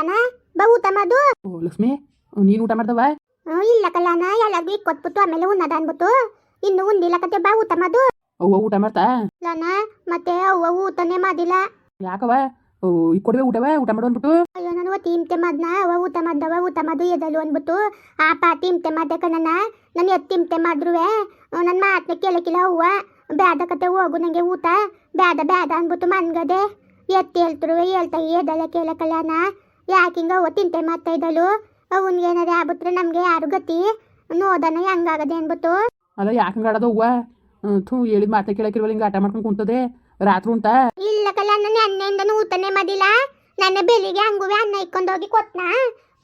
ಬಾನ ಬಹು ಊಟ ಓ ಲಕ್ಷ್ಮಿ ನೀನು ಊಟ ಮಾಡ್ದವ? ಹ್ಮ್, ಇಲ್ಲ ಕಲ್ಯಾಣ ಎಲ್ಲರಿಗೂ ಕೊಟ್ಬಿಟ್ಟು ಆಮೇಲೆ ಉನ್ನದ ಅನ್ಬಿಟ್ಟು ಇನ್ನು ಉಂಡಿಲ್ಲ ಕತೆ ಬಾ ಊಟ ಮಾಡು ಅವ್ವ ಊಟ ಮಾಡ್ತಾ? ಲಾನ ಮತ್ತೆ ಅವ್ವ ಊಟನೇ ಮಾಡಿಲ್ಲ. ಯಾಕವ ಓ ಈಗ ಕೊಡುವೆ ಊಟವ? ಊಟ ಮಾಡು ಅಂದ್ಬಿಟ್ಟು. ಅಯ್ಯೋ ನಾನು ಒತ್ತಿ ಇಂತೆ ಮಾಡ್ನ ಅವ ಊಟ ಮಾಡ್ದವ ಊಟ ಮಾಡು ಎದಲು ಅಂದ್ಬಿಟ್ಟು. ಆ ಪಾತಿ ಇಂತೆ ಮಾಡ್ದೆ ಕಣ್ಣನ ನಾನು ಎತ್ತಿ ಇಂತೆ ಮಾಡಿದ್ರುವೆ. ನನ್ನ ಮಾತನ್ನ ಕೇಳಕ್ಕಿಲ್ಲ ಅವ್ವ. ಬ್ಯಾಡ ಕತೆ ಹೋಗು ನಂಗೆ ಊಟ. ಬ್ಯಾಡ ಬ್ಯಾಡ ಅಂದ್ಬಿಟ್ಟು ಮನ್ಗದೆ. ಎತ್ತಿ ಹೇಳ್ತಿರುವೆ ಹೇಳ್ತಾ ಎದಲ ಕೇಳ ಕಲ್ಯಾಣ ಯಾಕಿಂಗ ತಿಂತೆ ಮಾಡ್ತಾ ಇದ್ದಳು? ಅವನ್ಗೆ ಏನಾದ್ರೆ ಆಗ್ಬಿಟ್ರೆ ನಮಗೆ ಯಾರು ಗತಿ? ನೋದನ ಹೆಂಗಾಗದೆ ಅನ್ಬಿಟ್ಟು ಅಲ್ಲ ಯಾಕೆ ಆಡೋದು ಹೂವ ಥೂ ಹೇಳಿದ ಮಾತೆ ಕೇಳಕ್ಕಿಲ್ವಲ್ಲ ಹಿಂಗೆ ಆಟ ಮಾಡ್ಕೊಂಡು ಕುಂತದೆ. ರಾತ್ರಿ ಉಂಟ? ಇಲ್ಲ ಕಲ್ಲ ನನ್ನ ಅನ್ನೆಯಿಂದನೂ ಊಟನೇ ಮಾಡಿಲ್ಲ. ನನ್ನ ಬೆಳಿಗ್ಗೆ ಹಂಗುವೆ ಅನ್ನ ಇಕ್ಕೊಂಡೋಗಿ ಕೊಟ್ನ?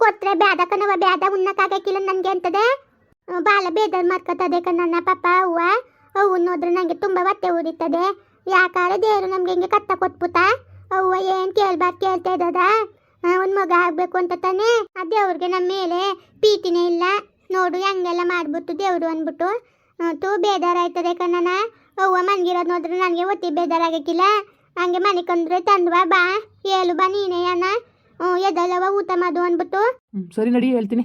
ಕೊಟ್ರೆ ಬ್ಯಾದ ಕಣವ ಬ್ಯಾದ ಉಣ್ಣಕ್ಕಾಗಕ್ಕಿಲ್ಲ ನನಗೆ ಅಂತದೆ. ಬಾಳ ಬಾಲ ಬೇದರ್ ಮಾಡ್ಕೊತದೆ ನನ್ನ ಪಾಪ ಅವ್ವ. ಅವು ನೋದ್ರೆ ನನಗೆ ತುಂಬಾ ಹೊಟ್ಟೆ ಉರಿತದೆ ಯಾಕಾರೆ ದೇವರು ನಮ್ಗೆ ಹಿಂಗೆ ಕತ್ತ ಕೊಟ್ಬಿಟ್ಟ. ಅವ್ವ ಏನು ಕೇಳ್ಬಾರ್ದು ಕೇಳ್ತಾ ಇದ್ದದ? ಒಂದು ಮಗ ಆಗ್ಬೇಕು ಅಂತ ತಾನೆ? ಆ ದೇವ್ರಿಗೆ ನಮ್ಮ ಮೇಲೆ ಪ್ರೀತಿನೇ ಇಲ್ಲ. ನೋಡು ಹೆಂಗೆಲ್ಲ ಮಾಡ್ಬಿಟ್ಟು ದೇವ್ರು ಅಂದ್ಬಿಟ್ಟು. ತು ಬೇಜಾರಾಯ್ತದೆ ಕಣ್ಣನ ಅವ್ವ ಮನ್ಗಿರೋದು ನೋಡಿದ್ರೆ ನನಗೆ ಒತ್ತಿ ಬೇಜಾರಾಗಕ್ಕಿಲ್ಲ ಹಂಗೆ ಮನೆ ಕಂದ್ರೆ ತಂದ್ವಾ ಬಾ ಹೇಳು ಬಾ ನೀನೇ ಅಣ್ಣ. ಹ್ಞೂ ಎದಲ್ಲವ ಊಟ ಮಾಡು ಅಂದ್ಬಿಟ್ಟು. ಸರಿ ನಡಿ ಹೇಳ್ತೀನಿ.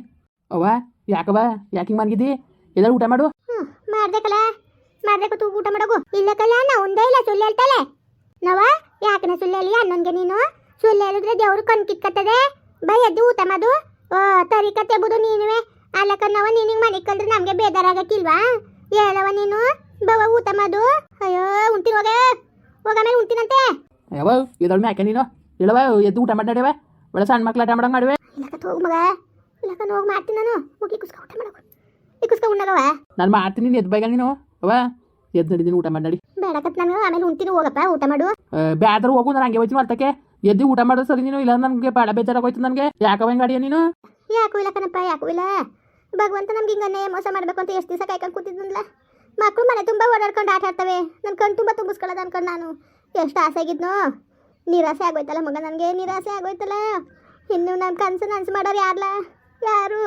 ಅವ್ವ ಯಾಕವ ಯಾಕೆ ಮನ್ಗಿದ್ದಿ? ಎಲ್ಲರೂ ಊಟ ಮಾಡು. ಹ್ಞೂ ಮಾಡ್ಬೇಕಲ್ಲ ಮಾಡ್ಬೇಕು ತೂ ಊಟ ಮಾಡೋಗು. ಇಲ್ಲ ಕಲ್ಲ ನಾ ಒಂದೇ ಇಲ್ಲ ಸುಳ್ಳು ಹೇಳ್ತಾಳೆ ನವ ಯಾಕನ ಸುಳ್ಳು ಹೇಳಿ ಅಣ್ಣನ್ಗೆ ನೀನು? ಸುಳ್ಳು ಹೇಳಿದ್ರೆ ದೇವ್ರು ಕಣ್ ಕಿತ್ಕತ್ತದೆ ಬೈ ಅದು ಊಟ ಮಾಡು. ಓ ತರಿಕತೆ ಬುದು ನೀನುವೆ. ಅಲ್ಲಕ್ಕ ನವ ನಿನಗೆ ಮನೆಗೆ ನಮ್ಗೆ ನಮಗೆ ಬೇಜಾರಾಗಕ್ಕಿಲ್ವಾ ಹೇಳವ ನೀನು. ಬವ ಊಟ ಮಾಡು. ಅಯ್ಯೋ ಉಂಟಿನ ಹೋಗ. ಹೋಗ ಮೇಲೆ ಉಂಟಿನಂತೆ. ಯಾವ ಎದಳು ಮ್ಯಾಕೆ ನೀನು? ಇಳವ ಎದ್ದು ಊಟ ಮಾಡ್ಯಾಡವ ಒಳ್ಳೆ ಸಣ್ಣ ಮಕ್ಳು ಆಟ ಮಾಡಂಗೆ ಮಾಡುವೆ. ಇಲ್ಲಕ್ಕ ಹೋಗು ಮಗ. ಇಲ್ಲಕ್ಕ ಹೋಗಿ ಮಾಡ್ತೀನಿ ನಾನು. ಹೋಗಿ ಕುಸ್ಕ ಊಟ ಮಾಡೋ. ಈ ಕುಸ್ಕ ಉಣ್ಣಗವ ನಾನು ಮಾಡ್ತೀನಿ ನೀನು ಎದ್ದು ಬೈಗ ನೀನು. ಅವ ಎದ್ದು ನಡಿ ನೀನು ಊಟ ಮಾಡಿ ನಡಿ. ಬೇಡಕತ್ ನಾನು ಆಮೇಲೆ ಉಂಟಿನ ಹೋಗಪ್ಪ ಊಟ ಮಾಡು. ಬ್ಯಾಡ್ರು ಹೋಗು ನಾನು ಹಂಗೆ ಹೋಯ್ತೀನಿ ಅರ್ಥಕ್ಕೆ ಎದ್ದು ಊಟ ಮಾಡೋದು ಸರಿ ನೀನು ಇಲ್ಲ ನನಗೆ ಬಾಳ ಬೇಜಾರಾಗೋಯ್ತು ನನಗೆ ಯಾಕವ ನೀನು? ಯಾಕೂ ಇಲ್ಲ ಕಣಪ್ಪ, ಯಾಕೂ ಇಲ್ಲ. ಭಗವಂತ ನಮ್ಗೆ ಹಿಂಗನ್ನೇ ಮೋಸ ಮಾಡ್ಬೇಕು ಅಂತ ಎಷ್ಟು ದಿವಸ ಕಾಯ್ಕೊಂಡು ಕೂತಿದ್ನಲ್ಲ ಮಕ್ಕಳು ಮನೆ ತುಂಬ ಓಡಾಡ್ಕೊಂಡು ಆಟ ಆಡ್ತವೆ. ನನ್ನ ಕಣ್ ತುಂಬ ತುಂಬಿಸ್ಕೊಳ್ಳೋದು ಅನ್ಕೊಂಡು ನಾನು. ಎಷ್ಟು ಆಸೆ ಆಗಿದ್ನೋ ನಿರಾಸೆ ಆಗೋಯ್ತಲ್ಲ ಮಗ ನನಗೆ, ನಿರಾಸೆ ಆಗೋಯ್ತಲ್ಲ. ಇನ್ನು ನನ್ನ ಕನಸು ನನಸು ಮಾಡೋರು ಯಾರಲ್ಲ ಯಾರು?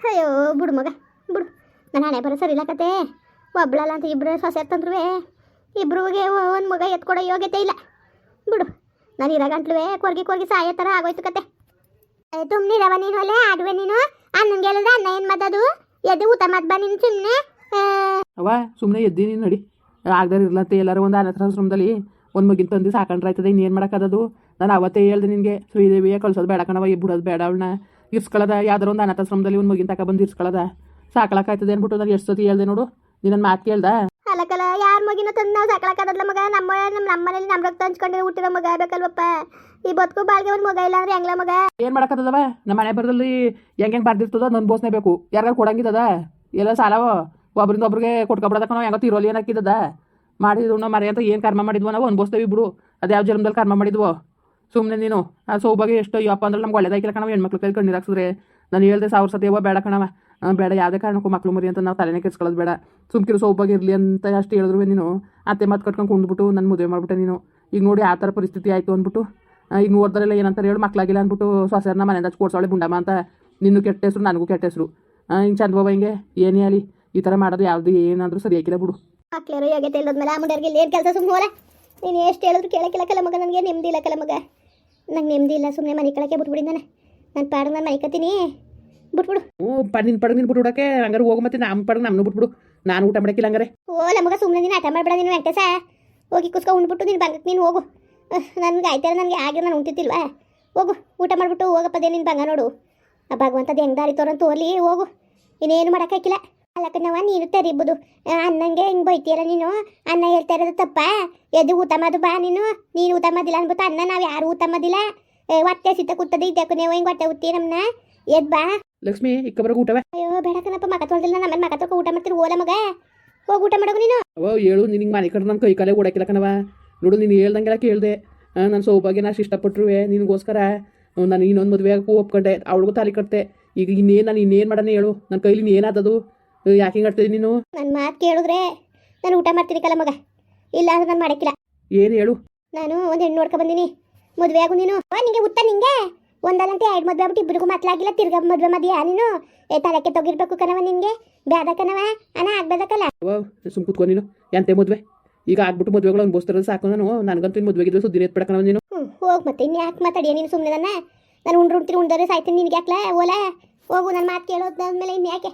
ಅಯ್ಯೋ, ಬಿಡು ಮಗ, ಬಿಡು. ನನ್ನ ಹಣೆ ಬರೋ ಸರಿ ಇಲ್ಲ ಕತೆ. ಒಬ್ಳಲ್ಲ ಅಂತ ಇಬ್ಬರು ಸೊಸೆ ತಂದ್ರುವೆ. ಇಬ್ರಿಗೆ ಒಂದು ಮಗ ಎತ್ಕೊಡೋ ಯೋಗ್ಯತೆ ಇಲ್ಲ. ಬಿಡು. ನಾನು ಇರೋ ಗಂಟ್ಲುವೆ ಕೊರ್ಗಿ ಕೊರ್ಗಿ ಸಾಯೋ ಥರ ಆಗೋಯ್ತು ಕತೆ. ಏ ತುಮ್ನಿ ರವ ನೀನು ಅಲ್ಲೇ, ಆಡುವೆ ನೀನು? ಅನ್ನಂಗೆ ಹೇಳಿದ್ರೆ ಅನ್ನ ಏನು ಮದದು ಎದ್ದು ಊಟ ಮದ್ ಬಾ ನೀನು ಸುಮ್ಮನೆ ಅವ ಸುಮ್ಮನೆ ಎದ್ದಿ ನೀನು ನಡಿ. ಆಗದಾರ ಇರ್ಲತ್ತೆ ಎಲ್ಲರೂ ಒಂದು ಅನಾಥಾಶ್ರಮದಲ್ಲಿ ಒಂದು ಮಗಿನ ತಂದು ಸಾಕೊಂಡ್ರೆ ಆಯ್ತದೆ ಇನ್ನೇನು ಮಾಡೋಕ್ಕದದು? ನಾನು ಅವತ್ತೇ ಹೇಳ್ದೆ ನಿನಗೆ, ಶ್ರೀದೇವಿಯೇ ಕಳ್ಸೋದು ಬೇಡ ಕಣವ ಈ ಬಿಡೋದು ಬೇಡ ಅವಳನ್ನ. ಇರ್ಸ್ಕೊಳ್ಳೋದ ಯಾವ್ದಾರ ಒಂದು ಅನಾಥಾಶ್ರಮದಲ್ಲಿ ಒಂದು ಮಗಿನ ತಗೊಬಂದು ಇರ್ಸ್ಕೊಳ್ಳೋದ ಸಾಕಳಕ್ಕಾಯ್ತದೆ ಅಂದ್ಬಿಟ್ಟು ನಾನು ಎಷ್ಟು ಸತಿ ಹೇಳ್ದೆ ನೋಡು ನಿನ್ನ ಮಾತು ಕೇಳ್ದ? ಅಲ್ಲಕಲ್ಲ ಯಾರ ಮಗಿನ ತಂದು ನಾವು ಸಾಕಳಕ್ಕಾಗಲ್ಲ ಮಗ, ನಮ್ಮ ನಮ್ಮ ನಮ್ಮ ಮನೇಲಿ ನಮ್ಮ ರಕ್ತ ಹಂಚ್ಕೊಂಡು ಹುಟ್ಟಿರೋ ಮಗ ಬೇಕಲ್ವಪ್ಪ? ಈ ಬದುಕು ಬಾಳ್ಗೆ ಒಂದು ಮಗ ಇಲ್ಲ ಅಂದ್ರೆ ಹೆಂಗ್ಲ ಮಗ? ಏನು ಮಾಡಕತ್ತದವ? ನಮ್ಮ ಮನೆ ಬರದಲ್ಲಿ ಹೆಂಗ್ ಹೆಂಗ ಬರ್ದಿರ್ತದ ನನ್ನ ಬೋಸ್ನೇಬೇಕು ಯಾರು ಕೊಡಂಗಿದ್ದದ ಎಲ್ಲ ಸಾಲವ? ಒಬ್ರಿಂದ ಒಬ್ರಿಗೆ ಕೊಟ್ಕೊಬಿಡದಕ್ಕ ನಾವು ಹೆಂಗೋ ತಿರೋಲಿ ಏನಾಕಿದ್ದದ ಮಾಡಿದ್ರು ನಾವು ಮರೆ ಅಂತ ಏನು ಕರ್ಮ ಮಾಡಿದ್ವೋ ನಾವು? ಅನ್ಬೋಸ್ತೇವೆ ಬಿಡು ಅದು ಯಾವ ಜನ್ಮದಲ್ಲಿ ಕರ್ಮ ಮಾಡಿದ್ವೋ? ಸುಮ್ಮನೆ ನೀನು. ಆ ಸೌಭಾಗ್ಯ ಎಷ್ಟು ಅಯ್ಯಪ್ಪ ಅಂದ್ರೆ ನಮ್ಗೆ ಒಳ್ಳೇದಾಗಿಲ್ಲ ಕಣವ, ಹೆಣ್ಮಕ್ಳು ಕೈ ಕಣ್ಣೀರು ಹಾಕ್ಸಿದ್ರೆ. ನಾನು ಹೇಳ್ದೆ ಸಾವಿರ ಸತಿ ಬೇಡ ಕಣವ. ಬೇಡ, ಯಾವುದೇ ಕಾರಣಕ್ಕೂ ಮಕ್ಕಳು ಮರಿ ಅಂತ ನಾವು ತಲೆನೇ ಕೆಡ್ಸ್ಕೊಳ್ಳೋದು ಬೇಡ. ಸುಮ್ಕಿರು ಸೋಪಾಗಿ ಇರಲಿ ಅಂತ ಅಷ್ಟು ಹೇಳಿದ್ರು ನೀನು. ಅತ್ತೆ ಮಾತು ಕಟ್ಕೊಂಡು ಕುಂದ್ಬಿಟ್ಟು ನನ್ನ ಮದುವೆ ಮಾಡ್ಬಿಟ್ಟೆ ನೀನು. ಈಗ ನೋಡಿ ಆ ಥರ ಪರಿಸ್ಥಿತಿ ಆಯಿತು ಅಂದ್ಬಿಟ್ಟು ಈಗ ನೋಡ್ದಾರೆಲ್ಲ ಏನಂತಾರೆ ಹೇಳಿ ಮಕ್ಕಳಾಗಿಲ್ಲ ಅಂದ್ಬಿಟ್ಟು ಸೊಸೆರನ್ನ ಮನೆಯಿಂದ ಕೊಡ್ಸೋಳೆ ಬುಂಡಮ್ಮ ಅಂತ. ನಿನ್ನೂ ಕೆಟ್ಟ ಹೆಸರು, ನನಗೂ ಕೆಟ್ಟ ಹೆಸರು. ಹಿಂಗೆ ಚಂದ ಬಾಬಾ ಹಿಂಗೆ, ಏನೇ ಅಲ್ಲಿ ಈ ಥರ ಮಾಡೋದು ಯಾವುದು ಏನಾದರೂ ಸರಿ ಹಾಕಿಲ್ಲ ಬಿಡು. ಮಕ್ಳೇರು ಯೋಗ್ಯತೆ ಇಲ್ಲದ್ಮೇಲೆ ಆ ಏನು ಕೆಲಸ ಸುಮ್ಮನೆ ನೀನು ಎಷ್ಟು ಹೇಳಿದ್ರು ಕೇಳಕ್ಕಿಲ್ಲಕಲ್ಲ ಮಗ, ನನಗೆ ನೆಮ್ಮದಿ ಇಲ್ಲ ಕಲ ಮಗ. ನಂಗೆ ನೆಮ್ಮದಿ ಇಲ್ಲ ಸುಮ್ಮನೆ ಮನೆ ಕಳಕ್ಕೆ ಬಿಟ್ಬಿಡಿ ನಾನು ಪಾಡ ನಾನು ಮನೆ ಕತ್ತೀನಿ ಬಿಟ್ಬಿಡು. ಹ್ಞೂ ಪ ಪಡಗೆ ನಿನ್ ಬಿಟ್ಬಿಡೋಕೆ ಹಂಗಾರೆ ಹೋಗು ಮತ್ತೆ ನಮ್ಮ ಪಡಗೆ ನಮ್ಮನ್ನು ಬಿಟ್ಬಿಡು. ನಾನು ಊಟ ಮಾಡಕ್ಕಿಲ್ಲ ಹಂಗಾರೆ. ಓ ನಮಗೆ ಸುಮ್ಮನೆ ನೀನು ಆಟ ಮಾಡ್ಬೇಡ ನೀನು ವೆಂಕಟೇಶ. ಹೋಗಿ ಕುಸ್ಕೊ ಉಂಡ್ಬಿಟ್ಟು ನೀನು ಬಂಗಕ್ಕೆ ನೀನು ಹೋಗು. ನನಗೆ ಆಯ್ತಾರ ನನಗೆ ಆಗಿರೋ ನಾನು ಉಂಟಿತ್ತಿಲ್ವಾ ಹೋಗು ಊಟ ಮಾಡಿಬಿಟ್ಟು ಹೋಗಪ್ಪದೇ ನಿನ್ನ ಬಂಗ ನೋಡು. ಆ ಭಗವಂತದ ಹೆಂಗೆ ದಾರಿ ತೋರಂತ ತೋರ್ಲಿ ಹೋಗು. ಇನ್ನೇನು ಮಾಡೋಕ್ಕಾಗಿಲ್ಲ ಅಲ್ಲಕ್ಕನವ ನೀನು ತರಿಬೋದು. ಅನ್ನಂಗೆ ಹಿಂಗೆ ಬೈತೀಯಲ್ಲ ನೀನು? ಅನ್ನ ಹೇಳ್ತಾ ಇರೋದು ತಪ್ಪ? ಎದು ಊಟ ಮಾಡು ಬಾ ನೀನು. ನೀನು ಊಟ ಮಾಡಿಲ್ಲ ಅನ್ಬಿಟ್ಟು ಅನ್ನ ನಾವು ಯಾರು ಊಟ ಮಾಡಿಲ್ಲ? ಏ, ಹೊಟ್ಟೆ ಸಿತ ಕೂತದೆ ಇದ್ಯಾಕು ನೀವು ಹಿಂಗೆ ಹೊಟ್ಟೆ ಉತ್ತಿ ನಮ್ಮನ್ನ ಎದ್ ಬಾ. ಲಕ್ಷ್ಮಿ ಇಕ್ಕಬರಗೆ ಊಟವ ಅಯ್ಯೋ ಬೇಡ ಕಣಪ್ಪ ಮಕ ತೊಳ್ದಿಲ್ಲ ನಮ್ಮ ಮಕ ತೊಳ್ಕೊ ಊಟ ಮಾಡ್ತೀರಿ ಓಲ ಮಗ. ಹೋಗಿ ಊಟ ಮಾಡೋಗು ನೀನು. ಅವ ಹೇಳು ನಿನಗೆ ಮನೆ ಕಡೆ ನನ್ನ ಕೈ ಕಾಲೇ ಓಡಾಕಿಲ್ಲ ಕಣವ ನೋಡು ನೀನು ಹೇಳ್ದಂಗೆಲ್ಲ ಕೇಳಿದೆ. ನನ್ನ ಸೌಭಾಗ್ಯ ನಾಷ್ಟು ಇಷ್ಟಪಟ್ಟರುವೆ. ನಿನಗೋಸ್ಕರ ನಾನು ಇನ್ನೊಂದು ಮದುವೆ ಒಪ್ಕೊಂಡೆ. ಅವಳಿಗೂ ತಾಲಿ ಕಟ್ತೆ ಈಗ ಇನ್ನೇನು ನಾನು ಇನ್ನೇನು ಮಾಡೋಣ ಹೇಳು. ನನ್ನ ಕೈಲಿ ಏನಾದದು? ಯಾಕೆ ಹಿಂಗೆ ಆಡ್ತಿದ್ದೀನಿ ನೀನು? ನನ್ನ ಮಾತು ಕೇಳಿದ್ರೆ ನಾನು ಊಟ ಮಾಡ್ತೀನಿ ಕಲ ಮಗ. ಇಲ್ಲ ಅಂದ್ರೆ ನಾನು ಮಾಡಕ್ಕಿಲ್ಲ ಏನು ಹೇಳು? ನಾನು ಒಂದು ಹೆಣ್ಣು ನೋಡ್ಕೊ ಬಂದೀನಿ. ಮದುವೆ ಆಗು ನೀನು ನಿಂಗೆ ಉತ್ತ ನಿಂಗೆ. ಒಂದಲ್ಲಂತೆ ಎರಡು ಮದುವೆ ಆಗ್ಬಿಟ್ಟು ಇಬ್ಬರಿಗೂ ಮಕ್ಕಳಾಗಿಲ್ಲ ತಿರ್ಗಾ ಮದುವೆ ಮದ್ಯಾ ನೀನು? ಏ ತಲೆಕ್ಕೆ ತೊಗಿರ್ಬೇಕು ಕಣವ ನಿನಗೆ. ಬ್ಯಾದ ಕಣವ ಅಣ್ಣ ಆಗ್ಬೇಕಲ್ಲ? ಓ ಸುಮ್ ಕುತ್ಕೊ ನೀನು. ಎಂತೆ ಮದುವೆ? ಈಗ ಆಗ್ಬಿಟ್ಟು ಮದುವೆಗಳು ಅನ್ಬೋಸ್ತಿರೋದು ಸಾಕು ನಾನು. ನನಗಂತೂ ಇನ್ನು ಮದುವೆಗಿದ್ರೆ ಸುದ್ದಿನ ಎತ್ಬಿಡಕಣ ನೀನು. ಹೋಗ್ ಹೋಗಿ ಮತ್ತೆ ಇನ್ನು ಯಾಕೆ ಮಾತಾಡಿಯ ನೀನು ಸುಮ್ಮನೆ ನನ್ನ? ನಾನು ಉಂಡ್ರು ಉಣ್ತೀನಿ ಉಂಡರೆ ಸಾಯ್ತೀನಿ ನಿನಗೆ ಯಾಕ್ಲ? ಓಲ? ಹೋಗು ನನ್ನ ಮಾತು ಕೇಳೋದಾದ್ಮೇಲೆ ಇನ್ನು ಯಾಕೆ?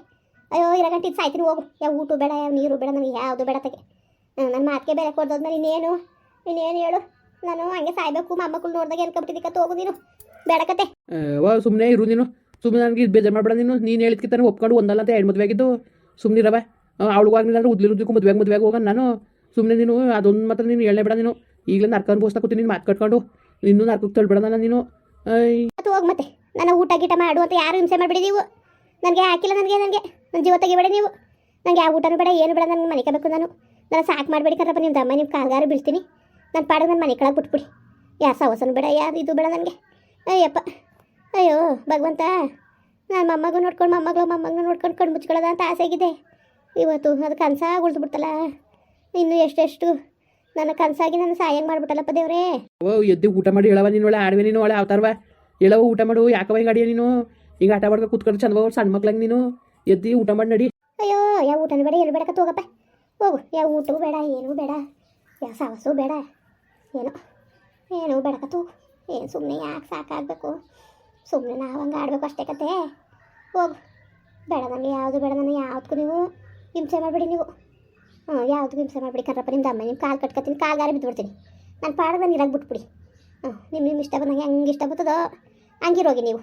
ಅಯ್ಯೋ ಇರಗಂಟ ಇದು ಸಾಯ್ತೀನಿ ಹೋಗು. ಯಾವ ಊಟ ಬೇಡ ಯಾವ ನೀರು ಬೇಡ ನನಗೆ ಯಾವುದು ಬೇಡ ತಗೆ. ನನ್ನ ಮಾತಿಗೆ ಬೇರೆ ಕೊಡ್ದಾದ್ಮೇಲೆ ಇನ್ನೇನು? ಇನ್ನೇನು ಹೇಳು? ನಾನು ಹಂಗೆ ಸಾಯ್ಬೇಕು ಮೊಮ್ಮಕ್ಕಳು ನೋಡಿದಾಗ ಅನ್ಕೊಬಿಟ್ಟಿದ್ದಕ್ಕೆ ಹೋಗು ನೀನು. ಬೇಡಕತೆ. ವಾ ಸುಮ್ಮನೆ ಇರು ನೀನು. ಸುಮ್ಮನೆ ನನಗೆ ಬೇಜಾರು ಮಾಡಬೇಡ ನೀನು. ನೀನು ಹೇಳಿದ್ಕೆ ತಾನೆ ಒಪ್ಕೊಂಡು ಒಂದಲ್ಲ ಅಂತ ಎರಡು ಮದುವೆ ಆಗಿದ್ದು. ಸುಮ್ಮನಿರವ ಅವಳಿಗೂ ಆಗಲಿಲ್ಲ ಅಂದ್ರೆ ಉದ್ಲಿ ಮದುವೆ ಮದುವೆ ಮದುವೆಗೆ ಹೋಗೋಣ ನಾನು. ಸುಮ್ಮನೆ ನೀನು ಅದೊಂದು ಮಾತ್ರ ನೀನು ಹೇಳೇ ಬೇಡ ನೀನು. ಈಗಲೇ ನರ್ಕ ಬೋಸ್ತಾ ಕೂತೀನಿ ನೀನು ಮಾತು ಕಟ್ಕೊಂಡು. ಇನ್ನೂ ನರ್ಕಕ್ಕೆ ತಳ್ಬೇಡ ನಾನು ನೀನು. ಅದು ಹೋಗಿ ಮತ್ತೆ. ನನ್ನ ಊಟ ಗೀಟ ಮಾಡು ಅಂತ ಯಾರು ಹಿಂಸೆ ಮಾಡಿಬಿಡಿ ನೀವು. ನನಗೆ ಹಾಕಿಲ್ಲ ನನಗೆ ನನಗೆ. ನನ್ನ ಜೀವ ತೆಗಿಬೇಡ ನೀವು. ನನಗೆ ಯಾವ ಊಟನೂ ಬೇಡ ಏನು ಬೇಡ ನನಗೆ ಮನೆ ಕಬೇಕು ನಾನು. ನಾನು ಸಾಕು ಮಾಡಬೇಡಿ ಕರಪ್ಪ ನಿಮ್ಮ ದಮ್ಮ ನಿಮ್ಮ ಕಾಲ್ಗಾರು ಬೀಳ್ತೀನಿ. ನನ್ನ ಪಾಡಿಗೆ ನನ್ನ ಮನೆ ಕೆಳಗೆ ಬಿಟ್ಬಿಡಿ. ಯಾರು ಸವಸನೂ ಬೇಡ ಯಾರು ಇದು ಬೇಡ ನನಗೆ. ಅಯ್ಯಪ್ಪ. ಅಯ್ಯೋ ಭಗವಂತ ನಾನು ಮೊಮ್ಮಗ ನೋಡ್ಕೊಂಡು ಮೊಮ್ಮಗಳು ಮೊಮ್ಮಗನ ನೋಡ್ಕೊಂಡು ಕಣ್ಣು ಮುಚ್ಕೊಳ್ಳೋದ ಅಂತ ಆಸೆ ಆಗಿದೆ ಇವತ್ತು ಅದು ಕನಸಾಗಿ ಉಳಿದ್ಬಿಡ್ತಲ್ಲ. ಇನ್ನು ಎಷ್ಟೆಷ್ಟು ನನ್ನ ಕನಸಾಗಿ ನನ್ನ ಸಹಾಯ ಮಾಡ್ಬಿಟ್ಟಲ್ಲಪ್ಪ ದೇವ್ರೇ. ಓ ಎದ್ದು ಊಟ ಮಾಡಿ ಹೇಳವ ನೀನು ಒಳ್ಳೆ ಆಡವೆ ನೀನು ಒಳ್ಳೆ ಅವತಾರವ. ಹೇಳವ ಊಟ ಮಾಡು ಯಾಕವ ಹಿಂಗೆ ಅಡಿಯ ನೀನು? ಹಿಂಗೆ ಆಟ ಮಾಡ್ಕೊ ಕೂತ್ಕೊಂಡು ಚಂದ ಸಣ್ಣ ಮಕ್ಳಂಗೆ ನೀನು. ಎದ್ದು ಊಟ ಮಾಡಿ ನಡಿ. ಅಯ್ಯೋ ಯಾವ ಊಟನೂ ಬೇಡ ಏನು ಬೇಡಕ್ಕ ಹೋಗಪ್ಪ. ಹೋಗು ಯಾವ ಊಟವೂ ಬೇಡ ಏನೂ ಬೇಡ. ಯಾವ ಸಾವಸೂ ಬೇಡ ಏನೋ ಏನೂ ಬೇಡಕತ್ತು ಏನು ಸುಮ್ಮನೆ ಯಾಕೆ ಸಾಕಾಗಬೇಕು? ಸುಮ್ಮನೆ ನಾವು ಹಂಗೆ ಆಡಬೇಕು ಅಷ್ಟೇ ಕತೆ ಹೋಗು. ಬೇಡ ನನಗೆ ಯಾವುದು ಬೇಡ ನನಗೆ ಯಾವುದಕ್ಕೂ ನೀವು ಹಿಂಸೆ ಮಾಡಿಬಿಡಿ ನೀವು. ಹ್ಞೂ ಯಾವುದಕ್ಕೂ ಹಿಂಸೆ ಮಾಡಿಬಿಡಿ ಕರ್ರಪ್ಪ ನಿಮ್ಮ ಅಮ್ಮ ನಿಮ್ಮ ಕಾಲು ಕಟ್ಕೊತೀನಿ ಗಾರಿ ಬಿದ್ದುಬಿಡ್ತೀನಿ. ನಾನು ಪಾಡದ ನಾನು ಬಿಟ್ಬಿಡಿ. ಹ್ಞೂ ನಿಮ್ಮ ನಿಮ್ಮ ಇಷ್ಟ ಬಂದಂಗೆ ಹೆಂಗೆ ಇಷ್ಟ ಬರ್ತದೋ ಹಂಗಿರೋಗಿ ನೀವು.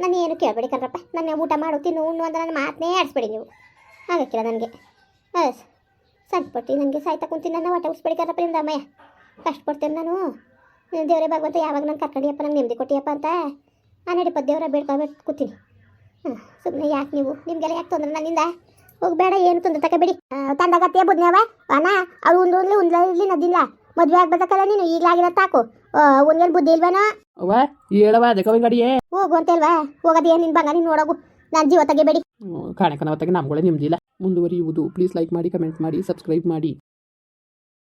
ನಾನು ಏನು ಕೇಳಬೇಡಿ ಕಣ್ರಪ್ಪ ನಾನು ಊಟ ಮಾಡು, ತಿನ್ನು, ಉಣ್ಣು ಅಂತ ನನ್ನ ಮಾತನ್ನೇ ಆಡಿಸ್ಬೇಡಿ ನೀವು. ಆಗಕ್ಕಿಲ್ಲ ನನಗೆ. ಹೌದು ಸಣ್ಣಪಟ್ಟಿ ನನಗೆ ಸಾಯ್ತಾ ಕುಂತೀನಿ ನಾನು ಹೊಟ್ಟೆ ಉಸ್ಬೇಡಿ ಕರಪ್ಪ ನಿಮ್ದು ಅಮ್ಮಯ್ಯ. ಕಷ್ಟಪಡ್ತೇನೆ ನಾನು. ದೇವರೇ ಭಗವಂತ ಯಾವಾಗ ನಾನು ಕರ್ಕೊಂಡಿಯಪ್ಪ ನಂಗೆ ನೆಮ್ಮದಿ ಕೊಟ್ಟಿಯಪ್ಪ ಅಂತ? ನಾನು ನಡಿಪ ದೇವರ ಬೇಡ್ಕೊಬೇಕು ಕೂತೀನಿ. ಹಾಂ ಸುಮ್ಮನೆ ಯಾಕೆ ನೀವು? ನಿಮಗೆಲ್ಲ ಯಾಕೆ ತೊಂದರೆ ನನ್ನಿಂದ? ಹೋಗಬೇಡ ಏನು ತೊಂದರೆ ತಗೋಬೇಡಿ. ತಂದಾಗತ್ತೆ ಬುದ್ನವ ಅಣ್ಣ ಅವ್ರು ಒಂದು ಒಂದ್ಲಿ ಉಂದ್ಲಿ ನದಿಲ್ಲ. ಮದುವೆ ಆಗ್ಬೇಕಲ್ಲ ನೀನು ಈಗಲಾಗಿರೋ ತಾಕು ಒಂದೇನು ಬುದ್ಧಿ ಇಲ್ವೇನೋ? ಅವ್ವ ಹೇಳವ ಅದಕ್ಕೆ ಹಿಂಗೆ ಹೋಗು ಅಂತೇಲ್ವಾ ಹೋಗೋದು ನಿನ್ ಬಂಗ ನೀನು ನೋಡೋಗು. ನಾನು ಜೀವ ತೆಗಿಬೇಡಿ. ಕಾಣಕ್ಕೆ ನಮ್ಗಳೇ ನಿಮ್ದಿಲ್ಲ. ಮುಂದುವರಿಯುವುದು. ಪ್ಲೀಸ್ ಲೈಕ್ ಮಾಡಿ ಕಮೆಂಟ್ ಮಾಡಿ ಸಬ್ಸ್ಕ್ರೈಬ್ ಮಾಡಿ.